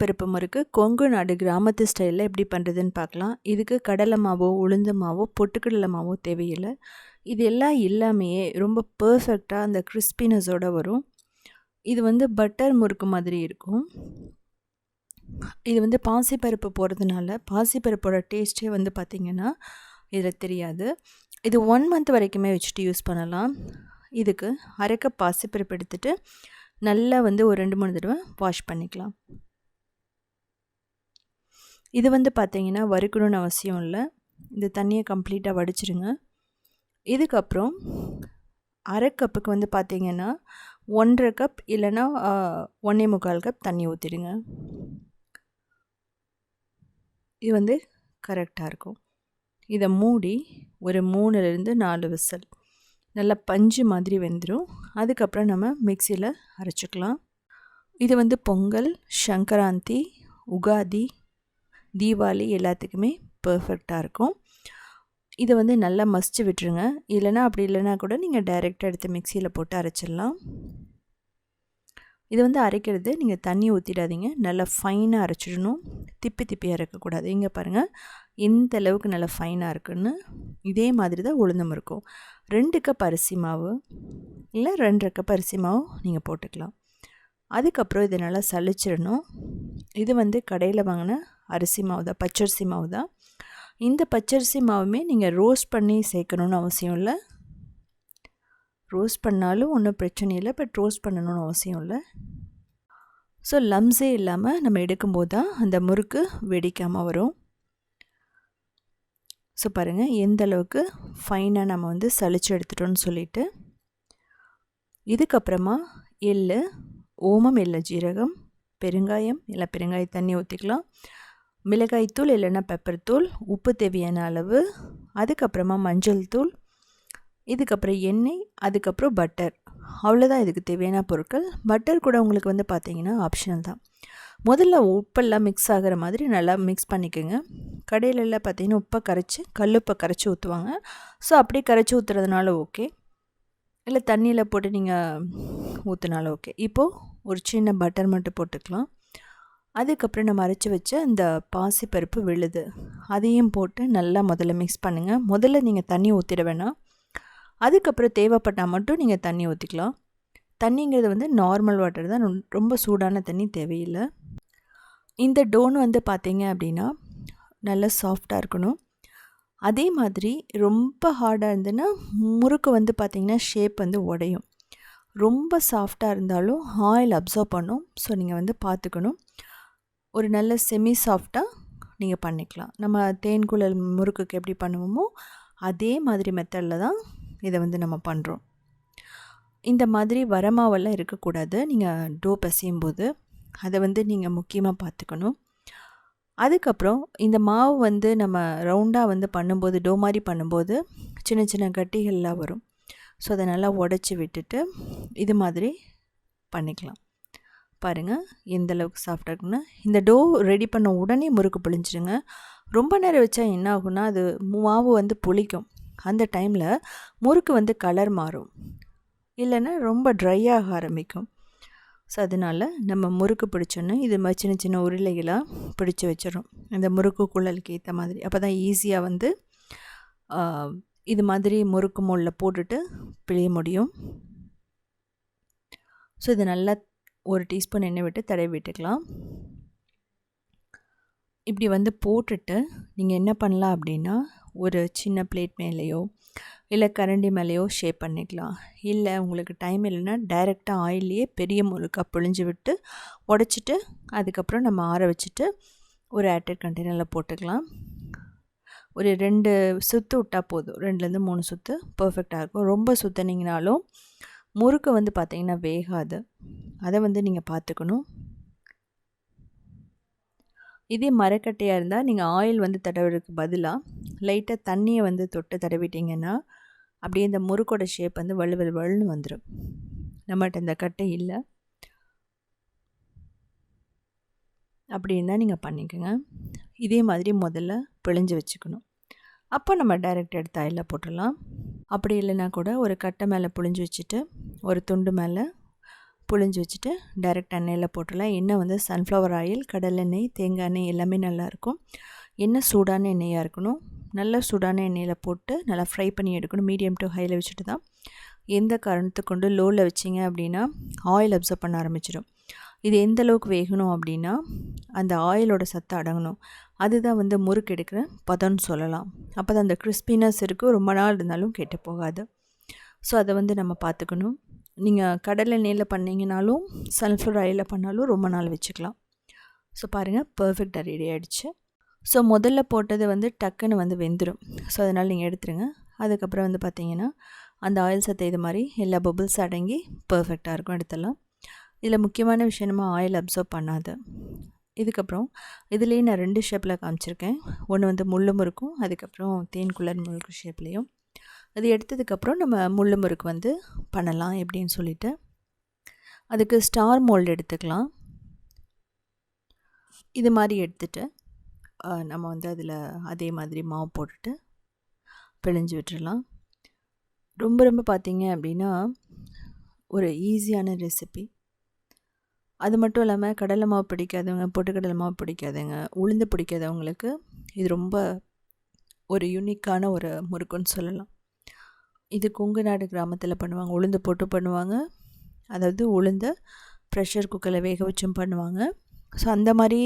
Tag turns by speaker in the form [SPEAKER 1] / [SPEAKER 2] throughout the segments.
[SPEAKER 1] பருப்பு முறுக்கு கொங்கு நாடு கிராமத்து ஸ்டைலில் எப்படி பண்ணுறதுன்னு பார்க்கலாம். இதுக்கு கடலை மாவோ உளுந்த மாவோ பொட்டுக்கடலை மாவோ தேவையில்லை. இது எல்லாம் எல்லாமே ரொம்ப பர்ஃபெக்டாக அந்த கிறிஸ்பினஸோடு வரும். இது வந்து பட்டர் முறுக்கு மாதிரி இருக்கும். இது வந்து பாசிப்பருப்பு போடுறதுனால பாசிப்பருப்போட டேஸ்ட்டே வந்து பார்த்திங்கன்னா இதில் தெரியாது. இது ஒன் மந்த் வரைக்குமே வச்சுட்டு யூஸ் பண்ணலாம். இதுக்கு அரைக்க பாசிப்பருப்பு எடுத்துகிட்டு நல்லா வந்து ஒரு ரெண்டு மூணு தடவை வாஷ் பண்ணிக்கலாம். இது வந்து பார்த்திங்கன்னா வறுக்கணும்னு அவசியம் இல்லை. இந்த தண்ணியை கம்ப்ளீட்டாக வடிச்சிருங்க. இதுக்கப்புறம் அரை கப்புக்கு வந்து பார்த்திங்கன்னா ஒன்றரை கப் இல்லைன்னா ஒன்றே முக்கால் கப் தண்ணி ஊற்றிடுங்க இது வந்து கரெக்டாக இருக்கும். இதை மூடி ஒரு மூணுலேருந்து நாலு விசல். நல்லா பஞ்சு மாதிரி வெந்துடும் அதுக்கப்புறம் நம்ம மிக்சியில் அரைச்சிக்கலாம். இது வந்து பொங்கல் சங்கராந்தி உகாதி தீபாவளி எல்லாத்துக்குமே பர்ஃபெக்டாக இருக்கும். இதை வந்து நல்லா மசிச்சு விட்டுருங்க. இல்லைனா அப்படி இல்லைனா கூட நீங்கள் டைரெக்டாக எடுத்து மிக்சியில் போட்டு அரைச்சிடலாம். இது வந்து அரைக்கிறது நீங்கள் தண்ணி ஊற்றிடாதீங்க நல்லா ஃபைனாக அரைச்சிடணும். திப்பி திப்பி இருக்கக்கூடாது இங்கே பாருங்கள் எந்த அளவுக்கு நல்லா ஃபைனாக இருக்குன்னு. இதே மாதிரி தான் உளுந்தம் இருக்கும். ரெண்டு கப் அரிசி மாவு இல்லை ரெண்டரை கப் அரிசி மாவு நீங்கள் போட்டுக்கலாம். அதுக்கப்புறம் இதை நல்லா சளிச்சிடணும். இது வந்து கடையில் வாங்கின அரிசி மாவு தான் பச்சரிசி மாவு தான். இந்த பச்சரிசி மாவுமே நீங்கள் ரோஸ்ட் பண்ணி சேர்க்கணுன்னு அவசியம் இல்லை. ரோஸ்ட் பண்ணாலும் ஒன்றும் பிரச்சனை இல்லை பட் ரோஸ்ட் பண்ணணும்னு அவசியம் இல்லை. ஸோ லம்ஸே இல்லாமல் நம்ம எடுக்கும்போது தான் அந்த முறுக்கு வெடிக்காமல் வரும். ஸோ பாருங்கள் எந்த அளவுக்கு ஃபைனாக நம்ம வந்து சளிச்சு எடுத்துட்டோன்னு சொல்லிட்டு. இதுக்கப்புறமா எள் ஓமம் இல்லை ஜீரகம் பெருங்காயம் இல்லை பெருங்காய தண்ணி ஊற்றிக்கலாம் மிளகாய்த்தூள் இல்லைன்னா பெப்பர் தூள் உப்பு தேவையான அளவு அதுக்கப்புறமா மஞ்சள் தூள் இதுக்கப்புறம் எண்ணெய் அதுக்கப்புறம் பட்டர் அவ்வளோதான் இதுக்கு தேவையான பொருட்கள். பட்டர் கூட உங்களுக்கு வந்து பார்த்தீங்கன்னா ஆப்ஷனல் தான். முதல்ல உப்பெல்லாம் மிக்ஸ் ஆகிற மாதிரி நல்லா மிக்ஸ் பண்ணிக்கோங்க. கடையிலெல்லாம் பார்த்தீங்கன்னா உப்பை கரைச்சி கல்லுப்பை கரைச்சி ஊற்றுவாங்க ஸோ அப்படியே கரைச்சி ஊற்றுறதுனால ஓகே இல்லை தண்ணியில் போட்டு நீங்கள் ஊற்றுனாலும் ஓகே இப்போது ஒரு சின்ன பட்டர் மட்டும் போட்டுக்கலாம். அதுக்கப்புறம் நம்ம அரைச்சி வச்ச இந்த பாசிப்பருப்பு விழுது. அதையும் போட்டு நல்லா முதல்ல மிக்ஸ் பண்ணுங்கள் முதல்ல நீங்கள் தண்ணி ஊற்றிட வேணாம். அதுக்கப்புறம் தேவைப்பட்டால் மட்டும் நீங்கள் தண்ணி ஊற்றிக்கலாம் தண்ணிங்கிறது வந்து நார்மல் வாட்டர் தான். ரொம்ப சூடான தண்ணி தேவையில்லை. இந்த டோன் வந்து பார்த்தீங்க அப்படின்னா நல்லா சாஃப்டாக இருக்கணும். அதே மாதிரி ரொம்ப ஹார்டாக இருந்ததுன்னா முறுக்கு வந்து பார்த்திங்கன்னா ஷேப் வந்து உடையும். ரொம்ப சாஃப்டாக இருந்தாலும் ஆயில் அப்சர்வ் பண்ணும். ஸோ நீங்கள் வந்து பார்த்துக்கணும் ஒரு நல்ல செமி சாஃப்டாக நீங்கள் பண்ணிக்கலாம். நம்ம தேன் குழல் முறுக்குக்கு எப்படி பண்ணுவோமோ அதே மாதிரி மெத்தடில் தான் இதை வந்து நம்ம பண்ணுறோம் இந்த மாதிரி வரமாவெல்லாம் இருக்கக்கூடாது. நீங்கள் டோ பசியும் போது அதை வந்து நீங்கள் முக்கியமாக பார்த்துக்கணும். அதுக்கப்புறம் இந்த மாவு வந்து நம்ம ரவுண்டாக வந்து பண்ணும்போது டோ மாதிரி பண்ணும்போது சின்ன சின்ன கட்டிகள்லாம் வரும். ஸோ அதை நல்லா உடச்சி விட்டுட்டு இது மாதிரி பண்ணிக்கலாம். பாருங்கள் எந்த அளவுக்கு சாஃப்டாக இருக்குன்னு இந்த டோ ரெடி பண்ண உடனே முறுக்கு புளிஞ்சிடுங்க ரொம்ப நேரம் வச்சா என்ன ஆகும்னா அது மாவு வந்து புளிக்கும். அந்த டைமில் முறுக்கு வந்து கலர் மாறும். இல்லைன்னா ரொம்ப ட்ரை ஆக ஆரம்பிக்கும். ஸோ அதனால் நம்ம முறுக்கு பிடிச்சோன்னே இது மாதிரி சின்ன சின்ன உருளைகளாக பிடிச்சி வச்சிடும் அந்த முறுக்கு குழலுக்கு ஏற்ற மாதிரி. அப்போ தான் ஈஸியாக வந்து இது மாதிரி முறுக்கு மோளில் போட்டுட்டு பிழிய முடியும். ஸோ இது நல்லா ஒரு டீஸ்பூன் எண்ணெய் விட்டு தடவி விட்டுக்கலாம். இப்படி வந்து போட்டுட்டு நீங்கள் என்ன பண்ணலாம் அப்படின்னா ஒரு சின்ன பிளேட் மேலேயோ இல்லை கரண்டி மேலேயோ ஷேப் பண்ணிக்கலாம். இல்லை உங்களுக்கு டைம் இல்லைன்னா டைரெக்டாக ஆயிலேயே பெரிய முழுக்காக புழிஞ்சு விட்டு உடச்சிட்டு அதுக்கப்புறம் நம்ம ஆற வச்சுட்டு ஒரு ஏர்டெட் கண்டெய்னரில் போட்டுக்கலாம். ஒரு ரெண்டு சுற்று விட்டால் போதும். ரெண்டுலேருந்து மூணு சுற்று பர்ஃபெக்டாக இருக்கும். ரொம்ப சுற்றினீங்கனாலும் முறுக்கு வந்து பார்த்திங்கன்னா வேகாது. அதை வந்து நீங்கள் பார்த்துக்கணும் இதே மரக்கட்டையாக இருந்தால் நீங்கள் ஆயில் வந்து தடவுறதுக்கு பதிலாக லைட்டாக தண்ணியை வந்து தொட்டு தடவிட்டிங்கன்னா அப்படியே இந்த முறுக்கோட ஷேப் வந்து வலு வலு வலுன்னு வந்துடும் நம்மகிட்ட இந்த கட்டை இல்லை. அப்படி இருந்தால் நீங்கள் பண்ணிக்கோங்க. இதே மாதிரி முதல்ல பிழிஞ்சு வச்சுக்கணும். அப்போ நம்ம டைரெக்ட் எடுத்து ஆயிலில் போட்டுடலாம். அப்படி இல்லைனா கூட ஒரு கட்டை மேலே புழிஞ்சு வச்சுட்டு ஒரு துண்டு மேலே புழிஞ்சு வச்சுட்டு டைரெக்ட் எண்ணெயில் போட்டுடலாம். எண்ணெய் வந்து சன்ஃப்ளவர் ஆயில் கடலெண்ணெய் தேங்காய் எண்ணெய் எல்லாமே நல்லாயிருக்கும் எண்ணெய் சூடான எண்ணெயாக இருக்கணும். நல்லா சூடான எண்ணெயில் போட்டு நல்லா ஃப்ரை பண்ணி எடுக்கணும். மீடியம் டு ஹையில் வச்சுட்டு தான். எந்த காரணத்தை கொண்டு லோவில் வச்சிங்க அப்படின்னா ஆயில் அப்சர்வ் பண்ண ஆரம்பிச்சிடும். இது எந்த அளவுக்கு வேகணும் அப்படின்னா அந்த ஆயிலோட சத்து அடங்கணும். அதுதான் வந்து முறுக்கு எடுக்கிற பதம்னு சொல்லலாம். அப்போ தான் அந்த கிறிஸ்பினஸ் இருக்குது ரொம்ப நாள் இருந்தாலும் கெட்டு போகாது. ஸோ அதை வந்து நம்ம பார்த்துக்கணும். நீங்கள் கடலை எண்ணெயில் பண்ணிங்கனாலும் சன்ஃப்ளவர் ஆயிலில் பண்ணாலும் ரொம்ப நாள் வச்சுக்கலாம். ஸோ பாருங்கள் பர்ஃபெக்டாக ரெடி ஆகிடுச்சு ஸோ முதல்ல போட்டது வந்து டக்குன்னு வந்து வெந்துடும் ஸோ அதனால் நீங்கள் எடுத்துருங்க. அதுக்கப்புறம் வந்து பார்த்திங்கன்னா அந்த ஆயில் சத்தை இது மாதிரி எல்லா பபுள்ஸ் அடங்கி பர்ஃபெக்டாக இருக்கும் எடுத்துடலாம். இதில் முக்கியமான விஷயம் நம்ம ஆயில் அப்சர்வ் பண்ணாது. இதுக்கப்புறம் இதுலேயே நான் ரெண்டு ஷேப்பில் காமிச்சிருக்கேன். ஒன்று வந்து முள்ளு முறுக்கும் அதுக்கப்புறம் தேன் குளர் முறுக்கு ஷேப்லேயும் அது எடுத்ததுக்கப்புறம் நம்ம முள்ளு முறுக்கு வந்து பண்ணலாம் எப்படின்னு சொல்லிட்டு. அதுக்கு ஸ்டார் மோல்டு எடுத்துக்கலாம். இது மாதிரி எடுத்துகிட்டு நம்ம வந்து அதில் அதே மாதிரி மாவு போட்டுட்டு பிழிஞ்சு விட்டுடலாம் ரொம்ப ரொம்ப பார்த்திங்க அப்படின்னா ஒரு ஈஸியான ரெசிபி அது மட்டும் இல்லாமல் கடலை மாவு பிடிக்காதவங்க பொட்டுக்கடலை மாவு பிடிக்காதவங்க உளுந்து பிடிக்காதவங்களுக்கு இது ரொம்ப ஒரு யூனிக்கான ஒரு முறுக்குன்னு சொல்லலாம். இது கொங்கு நாடு கிராமத்தில் பண்ணுவாங்க உளுந்து போட்டு பண்ணுவாங்க. அதாவது உளுந்து ப்ரெஷர் குக்கரில் வேக வச்சும் பண்ணுவாங்க. ஸோ அந்த மாதிரி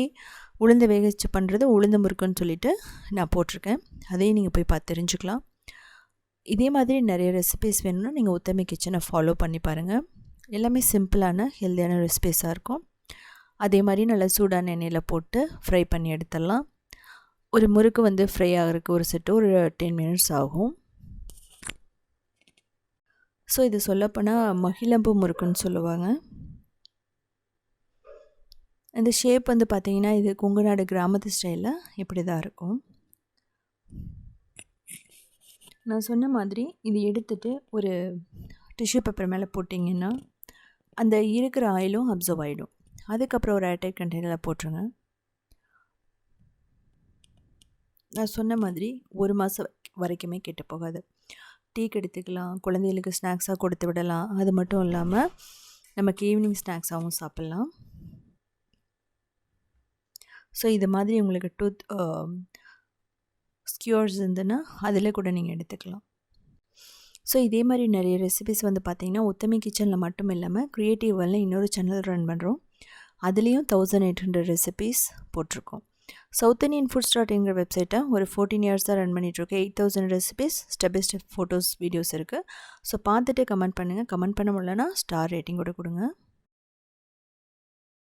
[SPEAKER 1] உளுந்து வேக வச்சு பண்ணுறது உளுந்து முறுக்குன்னு சொல்லிவிட்டு நான் போட்டிருக்கேன். அதையும் நீங்கள் போய் பார்த்து தெரிஞ்சுக்கலாம். இதே மாதிரி நிறைய ரெசிபிஸ் வேணும்னா நீங்கள் உத்தமி கிச்சனை ஃபாலோ பண்ணி பாருங்கள் எல்லாமே சிம்பிளான ஹெல்த்தியான ரெசிபிஸாக இருக்கும். அதே மாதிரி நல்லா சூடான எண்ணெயில் போட்டு ஃப்ரை பண்ணி எடுத்துடலாம். ஒரு முறுக்கு வந்து ஃப்ரை ஆகிறதுக்கு ஒரு செட்டு ஒரு டென் மினிட்ஸ் ஆகும். ஸோ இது சொல்லப்போனால் மகிழம்பு முறுக்குன்னு சொல்லுவாங்க. இந்த ஷேப் வந்து பார்த்திங்கன்னா இது கொங்குநாடு கிராமத்து ஸ்டைலில் இப்படி தான் இருக்கும். நான் சொன்ன மாதிரி இது எடுத்துகிட்டு ஒரு டிஷ்யூ பேப்பர் மேலே போட்டிங்கன்னா அந்த இருக்கிற ஆயிலும் அப்சர்வ் ஆகிடும் அதுக்கப்புறம் ஒரு ஏர்டைட் கண்டெய்னரில் போட்டுருங்க. நான் சொன்ன மாதிரி ஒரு மாதம் வரைக்குமே கெட்டு போகாது. டீக்கு எடுத்துக்கலாம் குழந்தைகளுக்கு ஸ்நாக்ஸாக கொடுத்து விடலாம். அது மட்டும் இல்லாமல் நமக்கு ஈவினிங் ஸ்நாக்ஸாகவும் சாப்பிட்லாம். ஸோ இது மாதிரி உங்களுக்கு டூத் ஸ்கியூர்ஸ் இருந்துன்னா அதில் கூட நீங்கள் எடுத்துக்கலாம். ஸோ இதே மாதிரி நிறைய ரெசிபிஸ் வந்து பார்த்திங்கன்னா உத்தமி கிச்சனில் மட்டும் இல்லாமல் க்ரியேட்டிவ் இன்னொரு சேனல் ரன் பண்ணுறோம் அதுலேயும் தௌசண்ட் எயிட் ஹண்ட்ரட் ரெசிபீஸ் போட்டிருக்கோம். சவுத் இண்டியன் ஃபுட் ஸ்டார்ட்ங்கிற வெப்சைட்டை ஒரு ஃபோர்டீன் இயர்ஸ் தான் ரன் பண்ணிகிட்ருக்கேன் eight thousand recipes step by step photos videos இருக்குது ஸோ பார்த்துட்டு கமெண்ட் பண்ணுங்கள் கமெண்ட் பண்ண முடியலன்னா ஸ்டார் ரேட்டிங் கூட கொடுங்க.